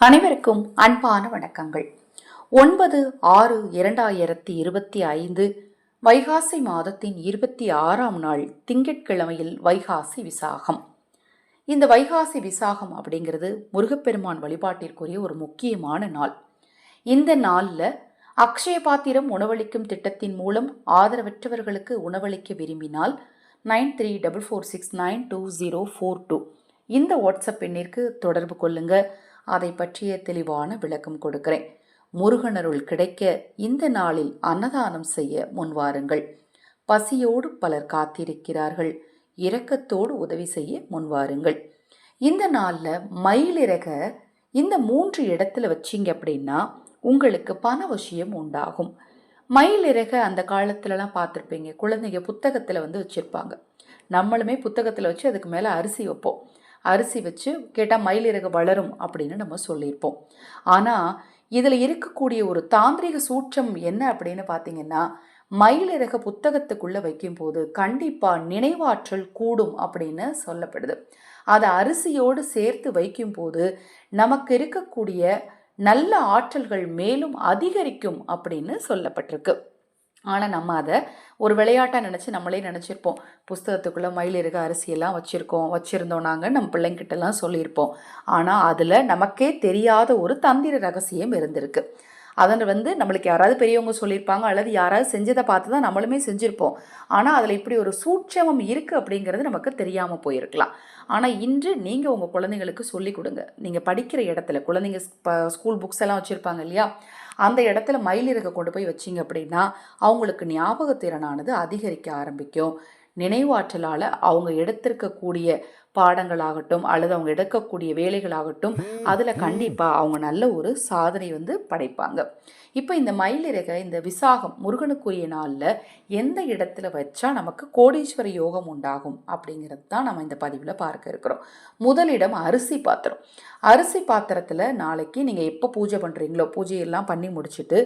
அனைவருக்கும் அன்பான வணக்கங்கள். ஒன்பது ஆறு இரண்டாயிரத்தி இருபத்தி ஐந்து வைகாசி மாதத்தின் இருபத்தி ஆறாம் நாள் திங்கட்கிழமையில் வைகாசி விசாகம். இந்த வைகாசி விசாகம் அப்படிங்கிறது முருகப்பெருமான் வழிபாட்டிற்குரிய ஒரு முக்கியமான நாள். இந்த நாளில் அக்ஷய பாத்திரம் உணவளிக்கும் திட்டத்தின் மூலம் ஆதரவற்றவர்களுக்கு உணவளிக்க விரும்பினால் nine three double four six nine two zero four two. இந்த வாட்ஸ்அப் எண்ணிற்கு தொடர்பு கொள்ளுங்கள் அதை பற்றிய தெளிவான விளக்கம் கொடுக்கிறேன். முருகனருள் கிடைக்க இந்த நாளில் அன்னதானம் செய்ய முன்வாருங்கள் பசியோடு பலர் காத்திருக்கிறார்கள். இரக்கத்தோடு உதவி செய்ய முன்வாருங்கள் இந்த நாளில் மயிலிறக இந்த மூன்று இடத்துல வச்சிங்க அப்படின்னா உங்களுக்கு பண விஷயம் உண்டாகும். மயிலிறக அந்த காலத்துலலாம் பார்த்துருப்பீங்க. குழந்தைங்க புத்தகத்தில் வந்து வச்சுருப்பாங்க. நம்மளுமே புத்தகத்தில் வச்சு அதுக்கு மேலே அரிசி வைப்போம். அரிசி வச்சு கேட்டால் மயிலிறகு வளரும் அப்படின்னு நம்ம சொல்லியிருப்போம். ஆனால் இதில் இருக்கக்கூடிய ஒரு தாந்திரிக சூட்சம் என்ன அப்படின்னு பார்த்தீங்கன்னா மயிலிறக புத்தகத்துக்குள்ளே வைக்கும்போது கண்டிப்பாக நினைவாற்றல் கூடும் அப்படின்னு சொல்லப்படுது. அதை அரிசியோடு சேர்த்து வைக்கும்போது நமக்கு இருக்கக்கூடிய நல்ல ஆற்றல்கள் மேலும் அதிகரிக்கும் அப்படின்னு சொல்லப்பட்டிருக்கு. ஆனால் நம்ம அதை ஒரு விளையாட்டாக நினச்சி நம்மளே நினச்சிருப்போம். புஸ்தகத்துக்குள்ளே மயிலிறகு அரிசியெல்லாம் வச்சுருக்கோம் வச்சுருந்தோம் நாங்கள் நம்ம பிள்ளைங்கிட்டலாம் சொல்லியிருப்போம். ஆனால் அதில் நமக்கே தெரியாத ஒரு தந்திர ரகசியம் இருந்திருக்கு. அதன் வந்து நம்மளுக்கு யாராவது பெரியவங்க சொல்லியிருப்பாங்க அல்லது யாராவது செஞ்சதை பார்த்து தான் நம்மளுமே செஞ்சுருப்போம். ஆனால் அதில் இப்படி ஒரு சூட்சமம் இருக்குது அப்படிங்கிறது நமக்கு தெரியாமல் போயிருக்கலாம். ஆனால் இன்று நீங்கள் உங்கள் குழந்தைங்களுக்கு சொல்லிக் கொடுங்க. நீங்கள் படிக்கிற இடத்துல குழந்தைங்க ஸ்கூல் புக்ஸ் எல்லாம் வச்சுருப்பாங்க இல்லையா? அந்த இடத்துல மயிலிறகை கொண்டு போய் வச்சிங்க அப்படின்னா அவங்களுக்கு ஞாபகத்திறனானது அதிகரிக்க ஆரம்பிக்கும். நினைவாற்றலால் அவங்க எடுத்திருக்கக்கூடிய பாடங்களாகட்டும் அல்லது அவங்க எடுக்கக்கூடிய வேலைகளாகட்டும் அதில் கண்டிப்பாக அவங்க நல்ல ஒரு சாதனை வந்து படைப்பாங்க. இப்போ இந்த மயிலிறகை இந்த விசாகம் முருகனுக்குரிய நாளில் எந்த இடத்துல வச்சா நமக்கு கோடீஸ்வர யோகம் உண்டாகும் அப்படிங்கிறது தான் நம்ம இந்த பதிவில் பார்க்க இருக்கிறோம். முதலிடம் அரிசி பாத்திரம். அரிசி பாத்திரத்தில் நாளைக்கு நீங்கள் எப்போ பூஜை பண்ணுறீங்களோ பூஜையெல்லாம் பண்ணி முடிச்சுட்டு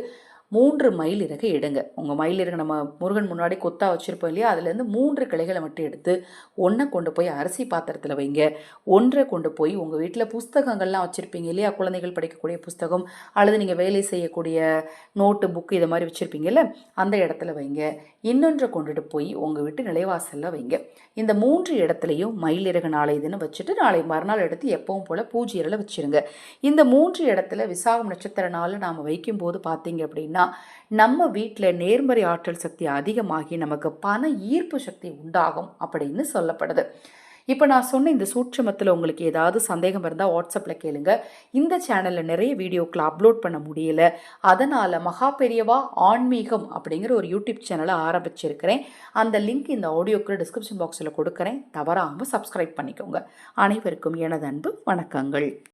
மூன்று மயில் இறகை எடுங்க. உங்கள் மயில் இறகு நம்ம முருகன் முன்னாடி கொத்தா வச்சுருப்போம் இல்லையா? அதுலேருந்து மூன்று கிளைகளை மட்டும் எடுத்து ஒன்றை கொண்டு போய் அரிசி பாத்திரத்தில் வைங்க. ஒன்றை கொண்டு போய் உங்கள் வீட்டில் புஸ்தகங்கள்லாம் வச்சுருப்பீங்க இல்லையா? குழந்தைகள் படிக்கக்கூடிய புஸ்தகம் அல்லது நீங்கள் வேலை செய்யக்கூடிய நோட்டு புக்கு இதை மாதிரி வச்சுருப்பீங்கல்ல அந்த இடத்துல வைங்க. இன்னொன்றை கொண்டுட்டு போய் உங்கள் வீட்டு நிலைவாசலில் வைங்க. இந்த மூன்று இடத்துலையும் மயில் இறகு நாளை இதுன்னு வச்சுட்டு நாளை மறுநாள் எடுத்து எப்பவும் போல் பூஜையில் வச்சுருங்க. இந்த மூன்று இடத்துல விசாகம் நட்சத்திர நாள் நாம் வைக்கும்போது பார்த்தீங்க அப்படின்னா அப்படின்னா நம்ம வீட்டில் நேர்மறை ஆற்றல் சக்தி அதிகமாகி நமக்கு பண ஈர்ப்பு சக்தி உண்டாகும் அப்படின்னு சொல்லப்படுது. இப்போ நான் சொன்ன இந்த சூட்சமத்தில் உங்களுக்கு ஏதாவது சந்தேகம் இருந்தால் வாட்ஸ்அப்பில் கேளுங்க. இந்த சேனலில் நிறைய வீடியோக்களை அப்லோட் பண்ண முடியல. அதனால் மகா பெரியவா ஆன்மீகம் அப்படிங்கிற ஒரு யூடியூப் சேனலை ஆரம்பிச்சிருக்கிறேன். அந்த லிங்க் இந்த ஆடியோக்கு டிஸ்கிரிப்ஷன் பாக்ஸில் கொடுக்குறேன். தவறாமல் சப்ஸ்கிரைப் பண்ணிக்கோங்க. அனைவருக்கும் எனது அன்பு வணக்கங்கள்.